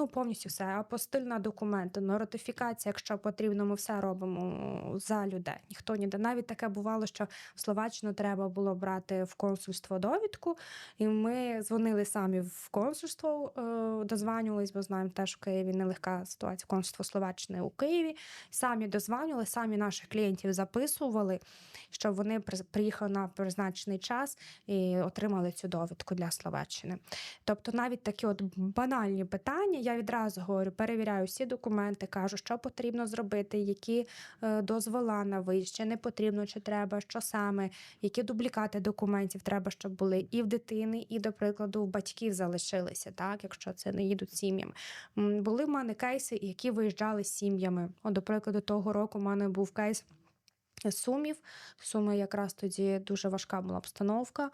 ну повністю все. Апостиль на документи, нотифікація, якщо потрібно, ми все робимо за людей. Ніхто ніде. Навіть таке бувало, що в Словаччину треба було брати в консульство довідку, і ми дзвонили самі в консульство, е, дозванювались, бо знаємо теж в Києві нелегка ситуація. Консульство Словаччини у Києві. Самі дозванювали, самі наших клієнтів записували, щоб вони при- приїхали на призначений час і отримали цю довідку для Словаччини. Тобто, навіть такі от банальні питання, я відразу говорю, перевіряю всі документи, кажу, що потрібно зробити, які е, дозвола на виїзд, чи не потрібно, чи треба, що саме, які дублікати документів треба, щоб були і в дитини, і, до прикладу, в батьків залишилися, так, якщо це не їдуть сім'ями. Були в мене кейси, які виїжджали з сім'ями. От, до прикладу, того року в мене був кейс. Сумів. Суми якраз тоді дуже важка була обстановка.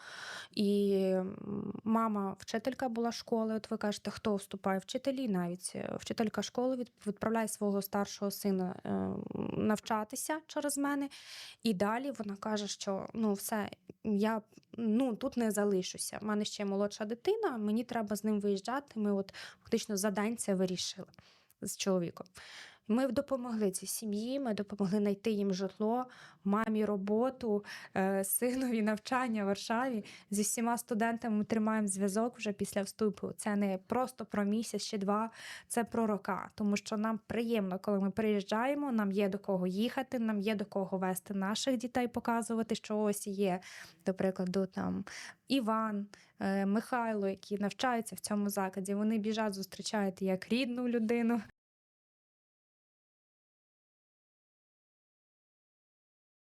І мама, вчителька була школи. От ви кажете, хто вступає? Вчителі навіть. Вчителька школи відправляє свого старшого сина е, навчатися через мене. І далі вона каже, що ну все, я ну, тут не залишуся. У мене ще молодша дитина, мені треба з ним виїжджати. Ми от фактично за день це вирішили з чоловіком. Ми допомогли цій сім'ї, ми допомогли знайти їм житло, мамі роботу, е, синові навчання в Варшаві. Зі всіма студентами ми тримаємо зв'язок вже після вступу. Це не просто про місяць чи два, це про рока. Тому що нам приємно, коли ми приїжджаємо, нам є до кого їхати, нам є до кого вести наших дітей, показувати, що ось є, до прикладу, там Іван, е, Михайло, які навчаються в цьому закладі. Вони біжать, зустрічають як рідну людину.